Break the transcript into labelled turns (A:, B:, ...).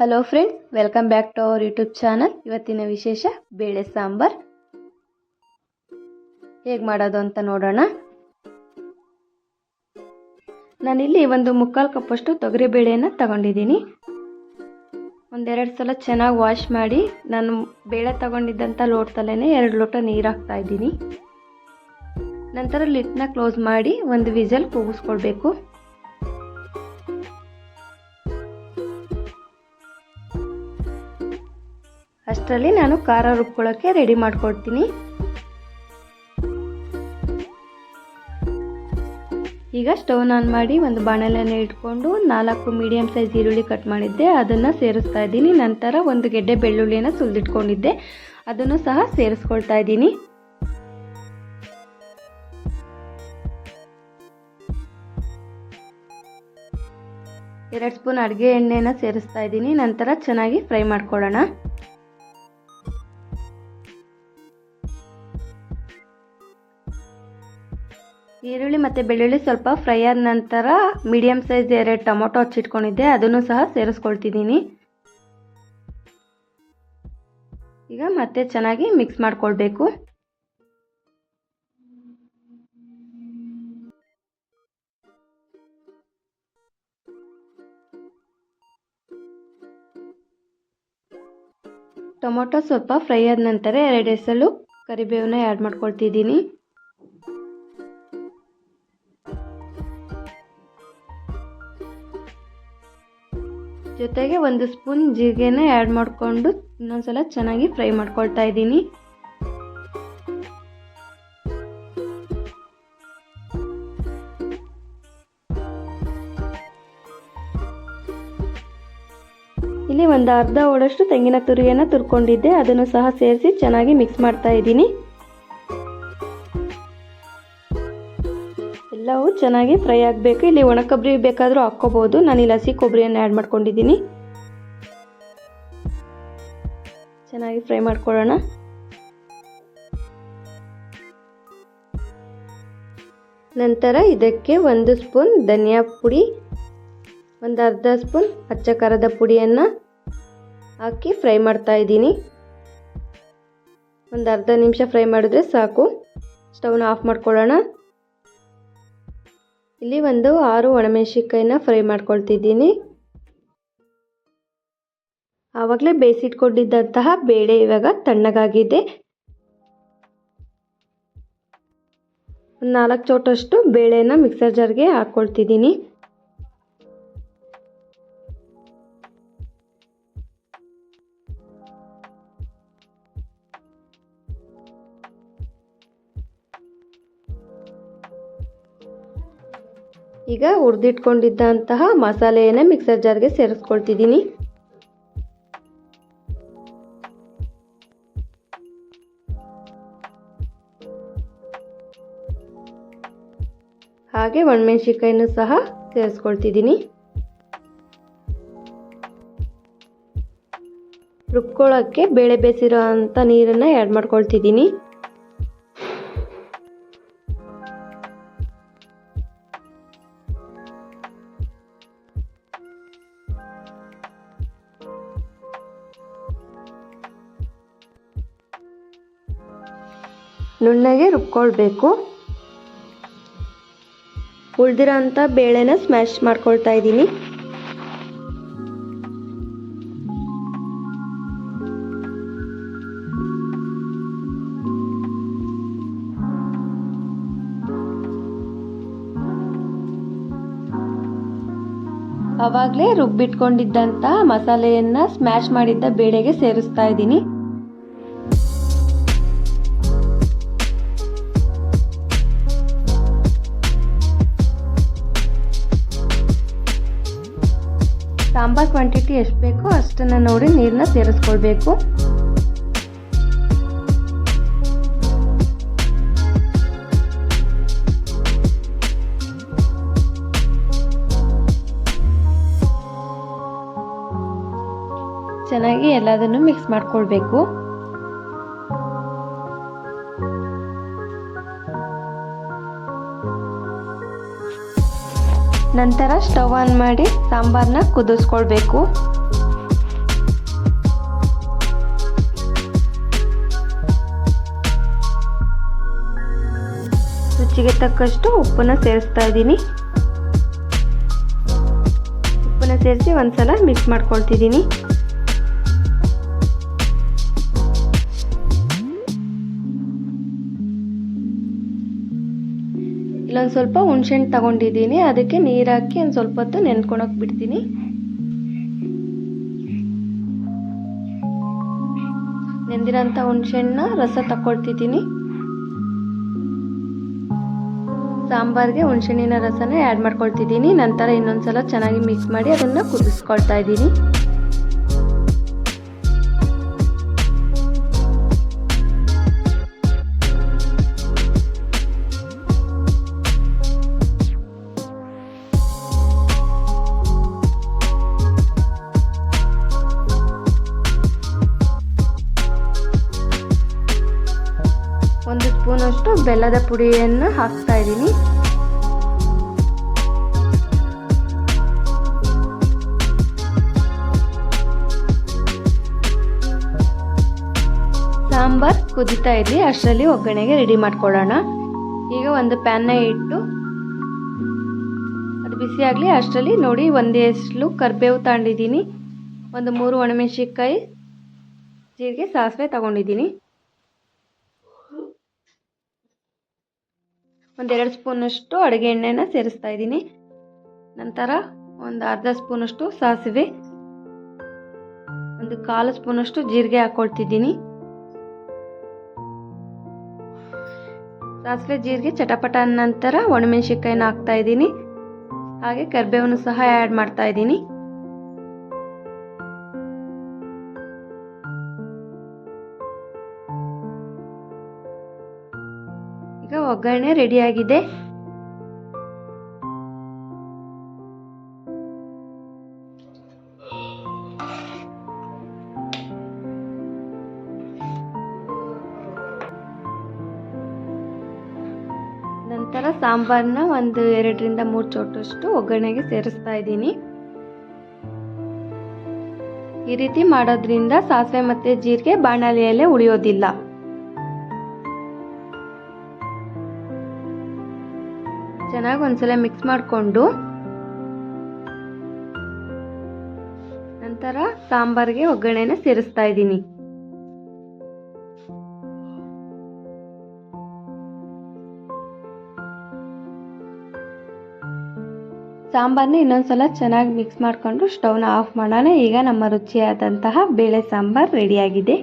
A: Hello friends welcome back to our YouTube channel ಇವತ್ತಿನ ವಿಶೇಷ, ಬೇಳೆ ಸಾಂಬಾರ್. ಹೇಗೆ ಮಾಡೋದು ಅಂತ ನೋಡೋಣ. ನಾನಿಲ್ಲಿ ಒಂದು ಮುಕ್ಕಾಲು ಕಪ್ಪಷ್ಟು ತೊಗರಿ ಬೇಳೆಯನ್ನು ತಗೊಂಡಿದ್ದೀನಿ. ಒಂದೆರಡು ಸಲ ಚೆನ್ನಾಗಿ ವಾಶ್ ಮಾಡಿ, ನಾನು ಬೇಳೆ ತಗೊಂಡಿದ್ದಂಥ ಲೋಟದಲ್ಲೇ ಎರಡು ಲೋಟ ನೀರು ಹಾಕ್ತಾ ಇದ್ದೀನಿ. ನಂತರ ಲಿಟ್ನ ಕ್ಲೋಸ್ ಮಾಡಿ ಒಂದು ವಿಸಲ್ ಕೂಗಿಸ್ಕೊಳ್ಬೇಕು. ಅಷ್ಟರಲ್ಲಿ ನಾನು ಖಾರ ರುಬ್ಕೊಳ್ಳೋಕ್ಕೆ ರೆಡಿ ಮಾಡ್ಕೊಳ್ತೀನಿ ಈಗ ಸ್ಟವ್ನ ಆನ್ ಮಾಡಿ ಒಂದು ಬಾಣಲೆಯನ್ನು ಇಟ್ಕೊಂಡು ನಾಲ್ಕು ಮೀಡಿಯಮ್ ಸೈಜ್ ಈರುಳ್ಳಿ ಕಟ್ ಮಾಡಿದ್ದೆ. ಅದನ್ನು ಸೇರಿಸ್ತಾ ಇದ್ದೀನಿ. ನಂತರ ಒಂದು ಗೆಡ್ಡೆ ಬೆಳ್ಳುಳ್ಳಿಯನ್ನು ಸುಲಿದಿಟ್ಕೊಂಡಿದ್ದೆ. ಅದನ್ನು ಸಹ ಸೇರಿಸ್ಕೊಳ್ತಾ ಇದ್ದೀನಿ. ಎರಡು ಸ್ಪೂನ್ ಅಡುಗೆ ಎಣ್ಣೆನ ಸೇರಿಸ್ತಾ ಇದ್ದೀನಿ. ನಂತರ ಚೆನ್ನಾಗಿ ಫ್ರೈ ಮಾಡ್ಕೊಳ್ಳೋಣ. ಈರುಳ್ಳಿ ಮತ್ತು ಬೆಳ್ಳುಳ್ಳಿ ಸ್ವಲ್ಪ ಫ್ರೈ ಆದ ನಂತರ ಮೀಡಿಯಮ್ ಸೈಜ್ ಎರಡು ಟೊಮೊಟೊ ಹಚ್ಚಿಟ್ಕೊಂಡಿದ್ದೆ, ಅದನ್ನು ಸಹ ಸೇರಿಸ್ಕೊಳ್ತಿದ್ದೀನಿ. ಈಗ ಮತ್ತೆ ಚೆನ್ನಾಗಿ ಮಿಕ್ಸ್ ಮಾಡ್ಕೊಳ್ಬೇಕು. ಟೊಮೊಟೊ ಸ್ವಲ್ಪ ಫ್ರೈ ಆದ ನಂತರ ಎರಡು ಎಸಲು ಕರಿಬೇವನ್ನ ಆ್ಯಡ್ ಮಾಡ್ಕೊಳ್ತಿದ್ದೀನಿ. ಜೊತೆಗೆ ಒಂದು ಸ್ಪೂನ್ ಜೀರಿಗೆನ ಆ್ಯಡ್ ಮಾಡಿಕೊಂಡು ಇನ್ನೊಂದ್ಸಲ ಚೆನ್ನಾಗಿ ಫ್ರೈ ಮಾಡ್ಕೊಳ್ತಾ ಇದ್ದೀನಿ. ಇಲ್ಲಿ ಒಂದು ಅರ್ಧ ಓಡಷ್ಟು ತೆಂಗಿನ ತುರಿಯನ್ನು ತುರ್ಕೊಂಡಿದ್ದೆ. ಅದನ್ನು ಸಹ ಸೇರಿಸಿ ಚೆನ್ನಾಗಿ ಮಿಕ್ಸ್ ಮಾಡ್ತಾ ಇದ್ದೀನಿ. ಎಲ್ಲವೂ ಚೆನ್ನಾಗಿ ಫ್ರೈ ಆಗಬೇಕು. ಇಲ್ಲಿ ಒಣ ಕೊಬ್ಬರಿ ಬೇಕಾದರೂ ಹಾಕ್ಕೋಬೋದು. ನಾನು ಇಲ್ಲಿ ಹಸಿ ಕೊಬ್ಬರಿಯನ್ನು ಆ್ಯಡ್ ಮಾಡ್ಕೊಂಡಿದ್ದೀನಿ. ಚೆನ್ನಾಗಿ ಫ್ರೈ ಮಾಡ್ಕೊಳ್ಳೋಣ. ನಂತರ ಇದಕ್ಕೆ ಒಂದು ಸ್ಪೂನ್ ಧನಿಯಾ ಪುಡಿ, ಒಂದು ಅರ್ಧ ಸ್ಪೂನ್ ಅಚ್ಚ ಖಾರದ ಪುಡಿಯನ್ನು ಹಾಕಿ ಫ್ರೈ ಮಾಡ್ತಾ ಇದ್ದೀನಿ. ಒಂದು ಅರ್ಧ ನಿಮಿಷ ಫ್ರೈ ಮಾಡಿದ್ರೆ ಸಾಕು. ಸ್ಟವ್ನ ಆಫ್ ಮಾಡ್ಕೊಳ್ಳೋಣ. ಇಲ್ಲಿ ಒಂದು ಆರು ಒಣಮೆಣಸಿನ್ಕಾಯಿನ ಫ್ರೈ ಮಾಡ್ಕೊಳ್ತಿದ್ದೀನಿ. ಆವಾಗಲೇ ಬೇಯಿಸಿಟ್ಕೊಂಡಿದ್ದಂತಹ ಬೇಳೆ ಇವಾಗ ತಣ್ಣಗಾಗಿದೆ. ನಾಲ್ಕು ಚೋಟಷ್ಟು ಬೇಳೆನ ಮಿಕ್ಸರ್ ಜಾರ್ಗೆ ಹಾಕ್ಕೊಳ್ತಿದ್ದೀನಿ ಈಗ ಹುರಿದಿಟ್ಕೊಂಡಿದ್ದಂತಹ ಮಸಾಲೆಯನ್ನು ಮಿಕ್ಸರ್ ಜಾರ್ಗೆ ಸೇರಿಸ್ಕೊಳ್ತಿದ್ದೀನಿ. ಹಾಗೆ ಒಣಮೆಣ್ಸಿನ್ಕಾಯಿನೂ ಸಹ ಸೇರಿಸ್ಕೊಳ್ತಿದ್ದೀನಿ. ರುಬ್ಕೊಳ್ಳೋಕ್ಕೆ ಬೇಳೆ ಬೇಸಿರೋ ಅಂಥ ನೀರನ್ನು ಆ್ಯಡ್ ಮಾಡ್ಕೊಳ್ತಿದ್ದೀನಿ. ನುಣ್ಣಗೆ ರುಬ್ಕೊಳ್ಬೇಕು. ಉಳ್ದಿರೋ ಅಂಥ ಬೇಳೆನ ಸ್ಮ್ಯಾಶ್ ಮಾಡ್ಕೊಳ್ತಾ ಇದ್ದೀನಿ. ಅವಾಗಲೇ ರುಬ್ಬಿಟ್ಕೊಂಡಿದ್ದಂಥ ಮಸಾಲೆಯನ್ನು ಸ್ಮ್ಯಾಶ್ ಮಾಡಿದ್ದ ಬೇಳೆಗೆ ಸೇರಿಸ್ತಾ ಇದ್ದೀನಿ. ಸಾಂಬಾರ್ ಕ್ವಾಂಟಿಟಿ ಎಷ್ಟು ಬೇಕೋ ಅಷ್ಟನ್ನು ನೋಡಿ ನೀರನ್ನ ಸೇರಿಸ್ಕೊಳ್ಬೇಕು. ಚೆನ್ನಾಗಿ ಎಲ್ಲದನ್ನು ಮಿಕ್ಸ್ ಮಾಡ್ಕೊಳ್ಬೇಕು. ನಂತರ ಸ್ಟವ್ ಆನ್ ಮಾಡಿ ಸಾಂಬಾರನ್ನ ಕುದಿಸ್ಕೊಳ್ಬೇಕು. ರುಚಿಗೆ ತಕ್ಕಷ್ಟು ಉಪ್ಪನ್ನ ಸೇರಿಸ್ತಾ ಇದ್ದೀನಿ. ಉಪ್ಪನ್ನ ಸೇರಿಸಿ ಒಂದ್ಸಲ ಮಿಕ್ಸ್ ಮಾಡ್ಕೊಳ್ತಿದ್ದೀನಿ. ಇಲ್ಲೊಂದು ಸ್ವಲ್ಪ ಹುಣ್ಸೆಹಣ್ಣು ತಗೊಂಡಿದ್ದೀನಿ ಅದಕ್ಕೆ ನೀರು ಹಾಕಿ ಒಂದು ಸ್ವಲ್ಪ ಹೊತ್ತು ನೆನ್ಕೊಳಕ್ಕೆ ಬಿಡ್ತೀನಿ. ನೆಂದಿರೋಂಥ ಹುಣ್ಸೆಹಣ್ಣನ್ನ ರಸ ತಗೊಳ್ತಿದ್ದೀನಿ ಸಾಂಬಾರ್ಗೆ ಹುಣ್ಸೆಹಣ್ಣಿನ ರಸನ ಆ್ಯಡ್ ಮಾಡ್ಕೊಳ್ತಿದ್ದೀನಿ. ನಂತರ ಇನ್ನೊಂದ್ಸಲ ಚೆನ್ನಾಗಿ ಮಿಕ್ಸ್ ಮಾಡಿ ಅದನ್ನು ಕುದಿಸ್ಕೊಳ್ತಾ ಇದ್ದೀನಿ. ಒಂದು ಸ್ಪೂನಷ್ಟು ಬೆಲ್ಲದ ಪುಡಿಯನ್ನು ಹಾಕ್ತಾ ಇದ್ದೀನಿ. ಸಾಂಬಾರ್ ಕುದಿತಾ ಇರಲಿ, ಅಷ್ಟರಲ್ಲಿ ಒಗ್ಗರಣೆಗೆ ರೆಡಿ ಮಾಡ್ಕೊಳ್ಳೋಣ. ಈಗ ಒಂದು ಪ್ಯಾನ್ನ ಇಟ್ಟು ಅದು ಬಿಸಿಯಾಗಲಿ ಅಷ್ಟರಲ್ಲಿ ನೋಡಿ ಒಂದೇ ಎಸ್ಲು ಕರಿಬೇವು ತಗೊಂಡಿದ್ದೀನಿ ಒಂದು ಮೂರು ಒಣಮೆಣಸಿನ್ಕಾಯಿ ಜೀರಿಗೆ ಸಾಸಿವೆ ತಗೊಂಡಿದ್ದೀನಿ. ಒಂದೆರಡು ಸ್ಪೂನಷ್ಟು ಅಡುಗೆ ಎಣ್ಣೆನ ಸೇರಿಸ್ತಾ ಇದ್ದೀನಿ. ನಂತರ ಒಂದು ಅರ್ಧ ಸ್ಪೂನಷ್ಟು ಸಾಸಿವೆ. ಒಂದು ಕಾಲು ಸ್ಪೂನಷ್ಟು ಜೀರಿಗೆ ಹಾಕ್ಕೊಳ್ತಿದ್ದೀನಿ ಸಾಸಿವೆ, ಜೀರಿಗೆ ಚಟಪಟ ನಂತರ ಒಣಮೆಣಸಿನ್ಕಾಯಿನ ಹಾಕ್ತಾ ಇದ್ದೀನಿ. ಹಾಗೆ ಕರಿಬೇವನ್ನು ಸಹ ಆ್ಯಡ್ ಮಾಡ್ತಾ ಇದ್ದೀನಿ. ಈಗ ಒಗ್ಗರಣೆ ರೆಡಿಯಾಗಿದೆ. ನಂತರ ಸಾಂಬಾರನ್ನ ಒಂದು ಎರಡರಿಂದ ಮೂರು ಚೋಟಷ್ಟು ಒಗ್ಗರಣೆಗೆ ಸೇರಿಸ್ತಾ ಇದ್ದೀನಿ. ಈ ರೀತಿ ಮಾಡೋದ್ರಿಂದ ಸಾಸಿವೆ ಮತ್ತು ಜೀರಿಗೆ ಬಾಣಲೆಯಲ್ಲೇ ಉಳಿಯೋದಿಲ್ಲ. ಚೆನ್ನಾಗಿ ಒಂದ್ಸಲ ಮಿಕ್ಸ್ ಮಾಡಿಕೊಂಡು ನಂತರ ಸಾಂಬಾರಿಗೆ ಒಗ್ಗರಣೆನ ಸೇರಿಸ್ತಾ ಇದ್ದೀನಿ. ಸಾಂಬಾರನ್ನ ಇನ್ನೊಂದ್ಸಲ ಚೆನ್ನಾಗಿ ಮಿಕ್ಸ್ ಮಾಡಿಕೊಂಡು ಸ್ಟವ್ನ ಆಫ್ ಮಾಡೋಣ. ಈಗ ನಮ್ಮ ರುಚಿಯಾದಂತಹ ಬೇಳೆ ಸಾಂಬಾರು ರೆಡಿಯಾಗಿದೆ